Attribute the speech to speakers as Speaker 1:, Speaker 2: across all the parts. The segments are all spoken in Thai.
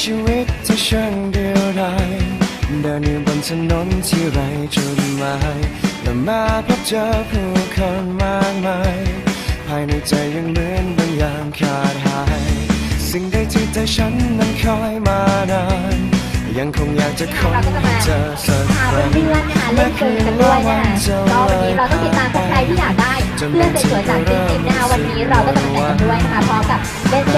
Speaker 1: ชีวิตที่ช่างเดียวดายเดินอยู่บนถนนที่ไร้จุดหมายและมาพบเจอผู้คนมากมายภายในใจยังเหมือนบางอย่างขาดหาย สิ่งใดที่ใจฉันนั้นคอยมานาน ยังคงอยากจะคน
Speaker 2: เจ
Speaker 1: อสักครั้ง
Speaker 2: เพื่อนๆนะคเล่นเกมกันด้วยนะรันี้เราก็ติดตามกับใคที่อยากได้เพื่อนสวยจากจีนนะคะวันนี้เราก็จะมาแข่งกันด้วยนะคะพร้อมกับเล่เ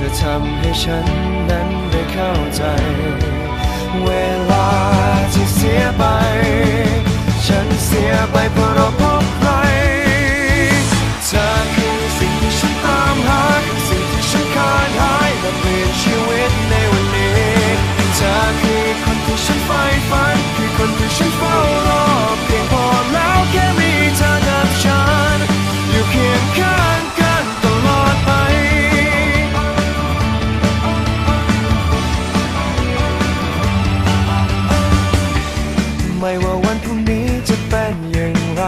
Speaker 2: จะ
Speaker 1: ทำให้ฉันนั้นได้เข้าใจ เวลาที่ ไม่ว่าวันพรุ่งนี้จะเป็นอย่างไร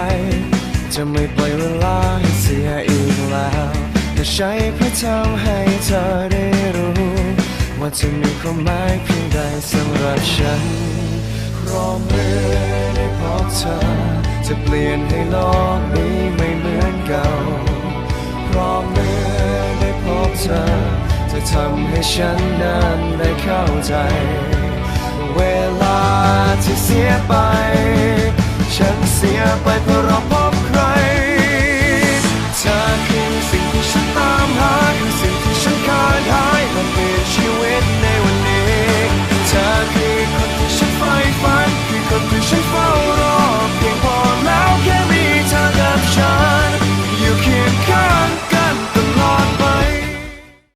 Speaker 1: จะไม่ปล่อยเวลาให้เสียอีกแล้วจะใช้เพื่อทำให้เธอได้รู้ ว่าจะมีความหมายเพียงใดสำหรับฉันเพราะเมื่อได้พบเธอ จะเปลี่ยนให้โลกนี้ไม่เหมือนเก่าเพราะเมื่อได้พบเธอ จะทำให้ฉันนั้นได้เข้าใจ เสียไป ฉันเสียไปเพราะเรา